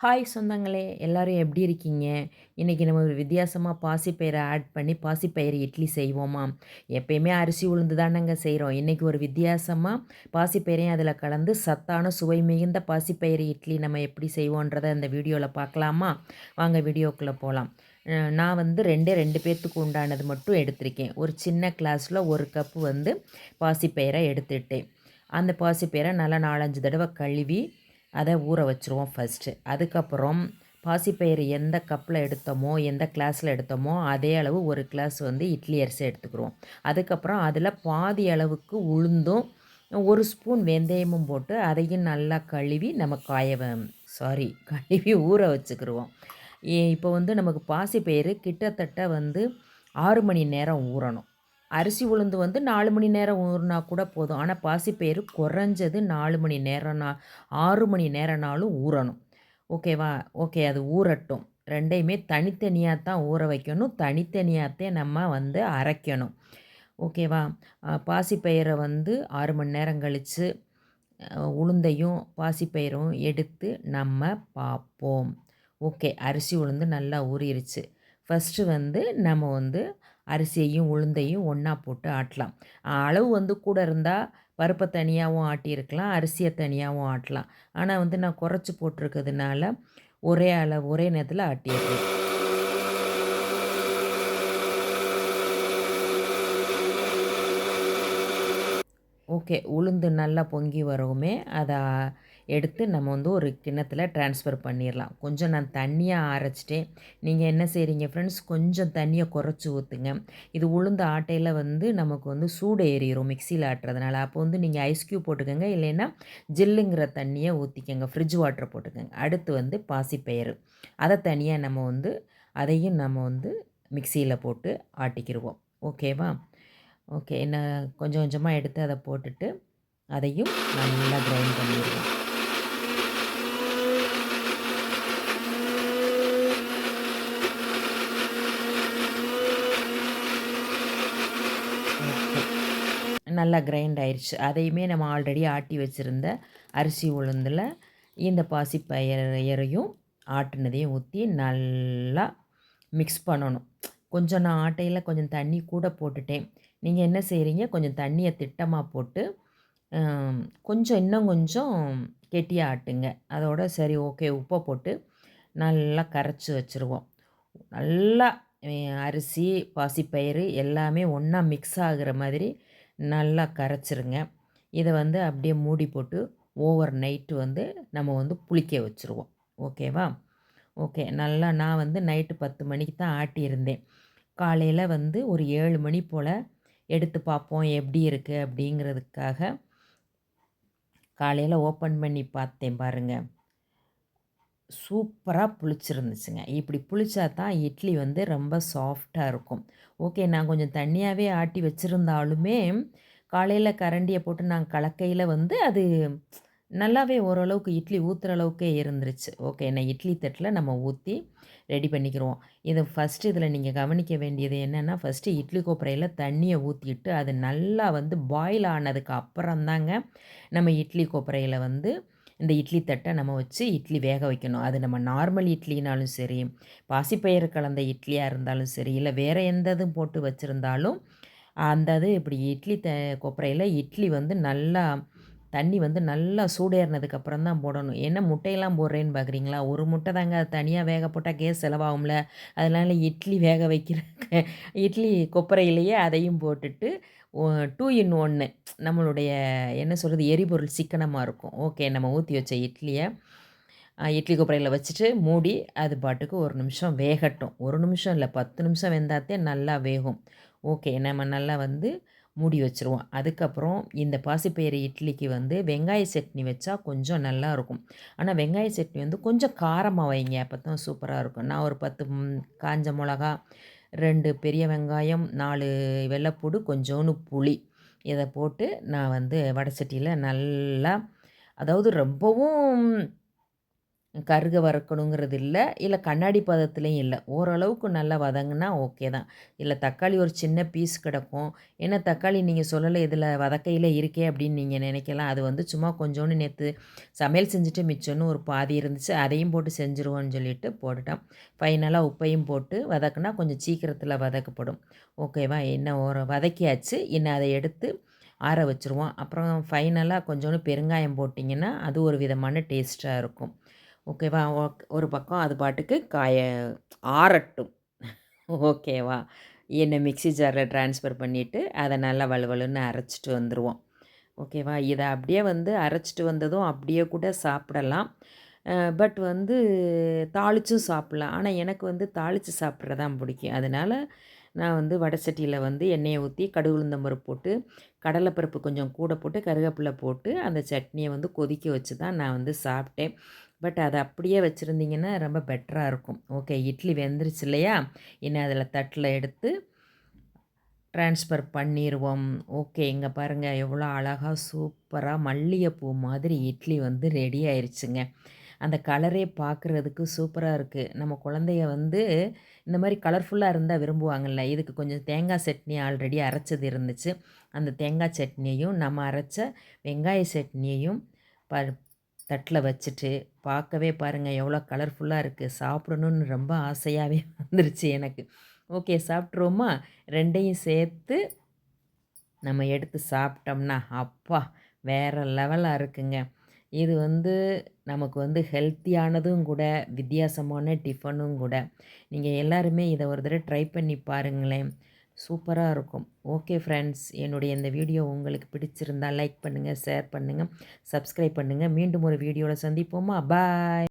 Hi சொந்தங்களே எல்லோரும் எப்படி இருக்கீங்க? இன்றைக்கி நம்ம ஒரு வித்தியாசமாக பாசிப்பயிரை ஆட் பண்ணி பாசிப்பயிறு இட்லி செய்வோமா? எப்பயுமே அரிசி உளுந்து தானங்க செய்கிறோம் இன்றைக்கி ஒரு வித்தியாசமாக பாசிப்பயிரையும் அதில் கலந்து சத்தான சுவை மிகுந்த பாசிப்பயிறு இட்லி நம்ம எப்படி செய்வோன்றதை இந்த வீடியோவில் பார்க்கலாமா? வாங்க வீடியோக்குள்ளே போகலாம் நான் வந்து ரெண்டே ரெண்டு பேர்த்துக்கு உண்டானது மட்டும் எடுத்திருக்கேன். ஒரு சின்ன கிளாஸில் ஒரு கப்பு வந்து பாசிப்பயிரை எடுத்துட்டேன். அந்த பாசிப்பயிரை நல்லா நாலஞ்சு தடவை கழுவி அதை ஊற வச்சுருவோம் ஃபஸ்ட்டு அதுக்கப்புறம் பாசிப்பயிறு எந்த கப்பில் எடுத்தோமோ எந்த கிளாஸில் எடுத்தோமோ அதே அளவு ஒரு கிளாஸ் வந்து இட்லி அரிசி எடுத்துக்கிறோம் அதுக்கப்புறம் அதில் பாதி அளவுக்கு உளுந்தும் ஒரு ஸ்பூன் வெந்தயமும் போட்டு அதையும் நல்லா கழுவி நம்ம காய சாரி கழுவி ஊற வச்சுக்கிடுவோம் இப்போ வந்து நமக்கு பாசிப்பயிறு கிட்டத்தட்ட வந்து ஆறு மணி நேரம் ஊறணும். அரிசி உளுந்து வந்து நாலு மணி நேரம் ஊறினா கூட போதும். ஆனால் பாசிப்பயிறு குறைஞ்சது நாலு மணி நேரம்னா ஆறு மணி நேரம்னாலும் ஊறணும். ஓகேவா? ஓகே அது ஊறட்டும். ரெண்டையுமே தனித்தனியாக தான் ஊற வைக்கணும். தனித்தனியாகத்தே நம்ம வந்து அரைக்கணும். ஓகேவா? பாசிப்பயிரை வந்து ஆறு மணி நேரம் கழித்து உளுந்தையும் பாசிப்பயிரும் எடுத்து நம்ம பார்ப்போம் ஓகே அரிசி உளுந்து நல்லா ஊறிடுச்சு ஃபஸ்ட்டு வந்து நம்ம வந்து அரிசியையும் உளுந்தையும் ஒன்றா போட்டு ஆட்டலாம். அளவு வந்து கூட இருந்தால் பருப்பை தனியாகவும் ஆட்டியிருக்கலாம் அரிசியை தனியாகவும் ஆட்டலாம். ஆனால் வந்து நான் குறைச்சி போட்டிருக்கிறதுனால ஒரே அளவு ஒரே நேரத்தில் ஆட்டியிருக்கேன் ஓகே உளுந்து நல்லா பொங்கி வரவுமே அதை எடுத்து நம்ம வந்து ஒரு கிண்ணத்தில் ட்ரான்ஸ்ஃபர் பண்ணிடலாம் கொஞ்சம் நான் தண்ணியாக அரைச்சிட்டேன். நீங்கள் என்ன செய்கிறீங்க ஃப்ரெண்ட்ஸ் கொஞ்சம் தண்ணியை குறைச்சி ஊற்றுங்க இது உளுந்த ஆட்டையில் வந்து நமக்கு வந்து சூடு ஏறிடும் மிக்சியில் ஆட்டுறதுனால அப்போ வந்து நீங்கள் ஐஸ் க்யூப் போட்டுக்கோங்க. இல்லைன்னா ஜில்லுங்கிற தண்ணியை ஊற்றிக்கோங்க ஃப்ரிட்ஜ் வாட்டர் போட்டுக்கோங்க. அடுத்து வந்து பாசிப்பயிறு. அதை தனியாக நம்ம வந்து அதையும் நம்ம வந்து மிக்சியில் போட்டு ஆட்டிக்கிடுவோம் ஓகேவா? ஓகே என்ன கொஞ்சம் கொஞ்சமாக எடுத்து அதை போட்டுட்டு அதையும் நல்லா கிரைண்ட் பண்ணிடுவோம் நல்லா கிரைண்ட் ஆயிடுச்சு அதையுமே நம்ம ஆல்ரெடி ஆட்டி வச்சுருந்த அரிசி உளுந்தில் இந்த பாசி பயரையும் ஆட்டினதையும் ஊற்றி நல்லா மிக்ஸ் பண்ணணும். கொஞ்சம் நான் ஆட்டையில் கொஞ்சம் தண்ணி கூட போட்டுட்டேன். நீங்கள் என்ன செய்கிறீங்க கொஞ்சம் தண்ணியை திட்டமாக போட்டு கொஞ்சம் இன்னும் கொஞ்சம் கெட்டியாக ஆட்டுங்க. அதோட சரி ஓகே உப்பை போட்டு நல்லா கரைச்சி வச்சுருவோம். நல்லா அரிசி பாசிப்பயிறு எல்லாமே ஒன்றா மிக்ஸ் ஆகிற மாதிரி நல்லா கரைச்சிருங்க. இதை வந்து அப்படியே மூடி போட்டு ஓவர் நைட்டு வந்து நம்ம வந்து புளிக்க வச்சுருவோம். ஓகேவா? ஓகே நல்லா நான் வந்து நைட்டு பத்து மணிக்கு தான் ஆட்டியிருந்தேன். காலையில் வந்து ஒரு ஏழு மணி போல் எடுத்து பார்ப்போம் எப்படி இருக்குது அப்படிங்கிறதுக்காக காலையில் ஓப்பன் பண்ணி பார்த்தேன் பாருங்கள் சூப்பராக புளிச்சிருந்துச்சுங்க. இப்படி புளிச்சா தான் இட்லி வந்து ரொம்ப சாஃப்டாக இருக்கும். ஓகே நான் கொஞ்சம் தண்ணியாகவே ஆட்டி வச்சுருந்தாலுமே காலையில் கரண்டியை போட்டு நான் கலக்கையில் வந்து அது நல்லாவே ஓரளவுக்கு இட்லி ஊற்றுற அளவுக்கே இருந்துருச்சு. ஓகே நான் இட்லி தட்டில் நம்ம ஊற்றி ரெடி பண்ணிக்கிறோம் இதை ஃபஸ்ட்டு இதில் நீங்கள் கவனிக்க வேண்டியது என்னென்னா ஃபஸ்ட்டு இட்லி கோப்பரையில் தண்ணியை ஊற்றிட்டு அது நல்லா வந்து பாயில் ஆனதுக்கு அப்புறம் தாங்க நம்ம இட்லி கோப்பரையில் வந்து இந்த இட்லி தட்டை நம்ம வச்சு இட்லி வேக வைக்கணும். அது நம்ம நார்மல் இட்லினாலும் சரி பாசிப்பயிறு கலந்த இட்லியாக இருந்தாலும் சரி இல்லை வேறு எந்த இதுவும் போட்டு வச்சுருந்தாலும் அந்த இது இப்படி இட்லி த கொப்பரையில் இட்லி வந்து நல்லா தண்ணி வந்து நல்லா சூடேறினதுக்கப்புறம் தான் போடணும். என்ன முட்டையெல்லாம் போடுறேன்னு பார்க்குறீங்களா ஒரு முட்டை தாங்க. அது தனியாக வேக போட்டால் கேஸ் செலவாகும்ல. அதனால் இட்லி வேக வைக்கிற இட்லி கொப்பரையிலேயே அதையும் போட்டுட்டு டூ இன் ஒன்று நம்மளுடைய என்ன சொல்கிறது எரிபொருள் சிக்கனமாக இருக்கும். ஓகே நம்ம ஊற்றி வச்ச இட்லியை இட்லி கொப்பரையில் வச்சுட்டு மூடி அது பாட்டுக்கு ஒரு நிமிஷம் வேகட்டும். ஒரு நிமிஷம் இல்லை பத்து நிமிஷம் வெந்தாத்தே நல்லா வேகும். ஓகே நம்ம நல்லா வந்து மூடி வச்சுருவோம். அதுக்கப்புறம் இந்த பாசிப்பயிறு இட்லிக்கு வந்து வெங்காய சட்னி வச்சா கொஞ்சம் நல்லாயிருக்கும் ஆனால் வெங்காய சட்னி வந்து கொஞ்சம் காரமாக வைங்க அப்போ தான் சூப்பராக இருக்கும். நான் ஒரு பத்து காஞ்ச மிளகா ரெண்டு பெரிய வெங்காயம் நாலு வெள்ளைப்பூடு கொஞ்சோன்னு புளி. இதை போட்டு நான் வந்து வடை சட்டியில் நல்லா அதாவது ரொம்பவும் கருக வறுக்கணுங்கிறது இல்லை. இல்லை கண்ணாடி பதத்துலேயும் இல்லை. ஓரளவுக்கு நல்லா வதங்கினா ஓகே தான். இல்லை தக்காளி ஒரு சின்ன பீஸ் கிடக்கும். ஏன்னா தக்காளி நீங்கள் சொல்லலை இதில் வதக்கையில் இருக்கே அப்படின்னு நீங்கள் நினைக்கலாம். அது வந்து சும்மா கொஞ்சோண்டு நேற்று சமையல் செஞ்சுட்டு மிச்சம்னு ஒரு பாதி இருந்துச்சு. அதையும் போட்டு செஞ்சுருவோன்னு சொல்லிட்டு போட்டுட்டேன் ஃபைனலாக உப்பையும் போட்டு வதக்குனா கொஞ்சம் சீக்கிரத்தில் வதக்கப்படும். ஓகேவா என்ன ஒரு வதக்கியாச்சு. என்ன அதை எடுத்து ஆற வச்சுருவோம். அப்புறம் ஃபைனலாக கொஞ்சோண்டு பெருங்காயம் போட்டிங்கன்னா அது ஒரு விதமான டேஸ்ட்டாக இருக்கும். ஓகேவா? ஒரு பக்கம் அது பாட்டுக்கு காய ஆறட்டும். ஓகேவா? என்னை மிக்சி ஜாரில் ட்ரான்ஸ்ஃபர் பண்ணிவிட்டு அதை நல்லா வலுவலுன்னு அரைச்சிட்டு வந்துடுவோம் ஓகேவா? இதை அப்படியே வந்து அரைச்சிட்டு வந்ததும் அப்படியே கூட சாப்பிடலாம். பட் வந்து தாளித்தும் சாப்பிட்லாம். ஆனால் எனக்கு வந்து தாளித்து சாப்பிட்றதான் பிடிக்கும். அதனால் நான் வந்து வடை சட்டியில் வந்து எண்ணெயை ஊற்றி கடுகு உளுந்தம்பருப்பு போட்டு கடலைப்பருப்பு கொஞ்சம் கூட போட்டு கருவேப்பிலை போட்டு அந்த சட்னியை வந்து கொதிக்க வச்சு தான் நான் வந்து சாப்பிட்டேன். பட் அதை அப்படியே வச்சுருந்தீங்கன்னா ரொம்ப பெட்டராக இருக்கும். ஓகே இட்லி வெந்துருச்சு இல்லையா? இன்னும் அதில் தட்டில் எடுத்து ட்ரான்ஸ்ஃபர் பண்ணிடுவோம் ஓகே இங்கே பாருங்கள் எவ்வளோ அழகாக சூப்பராக மல்லிகைப்பூ மாதிரி இட்லி வந்து ரெடி ஆயிடுச்சுங்க அந்த கலரே பார்க்குறதுக்கு சூப்பராக இருக்குது நம்ம குழந்தைய வந்து இந்த மாதிரி கலர்ஃபுல்லாக இருந்தால் விரும்புவாங்கள்ல இதுக்கு கொஞ்சம் தேங்காய் சட்னி ஆல்ரெடி அரைச்சது இருந்துச்சு. அந்த தேங்காய் சட்னியையும் நம்ம அரைச்ச வெங்காய சட்னியையும் ப தட்டில் வச்சுட்டு பார்க்கவே பாருங்கள் எவ்வளோ கலர்ஃபுல்லாக இருக்குது சாப்பிடணுன்னு ரொம்ப ஆசையாகவே வந்துருச்சு எனக்கு. ஓகே சாப்பிட்ருவோமா ரெண்டையும் சேர்த்து நம்ம எடுத்து சாப்பிட்டோம்னா அப்பா வேறு லெவலாக இருக்குங்க. இது வந்து நமக்கு வந்து ஹெல்த்தியானதும் கூட வித்தியாசமான டிஃபனும் கூட. நீங்கள் எல்லாருமே இதை ஒரு தடவை ட்ரை பண்ணி பாருங்களேன். சூப்பராக இருக்கும். ஓகே ஃப்ரெண்ட்ஸ் என்னுடைய இந்த வீடியோ உங்களுக்கு பிடிச்சிருந்தால் லைக் பண்ணுங்கள் ஷேர் பண்ணுங்கள் சப்ஸ்கிரைப் பண்ணுங்கள் மீண்டும் ஒரு வீடியோவில் சந்திப்போமா? பாய்.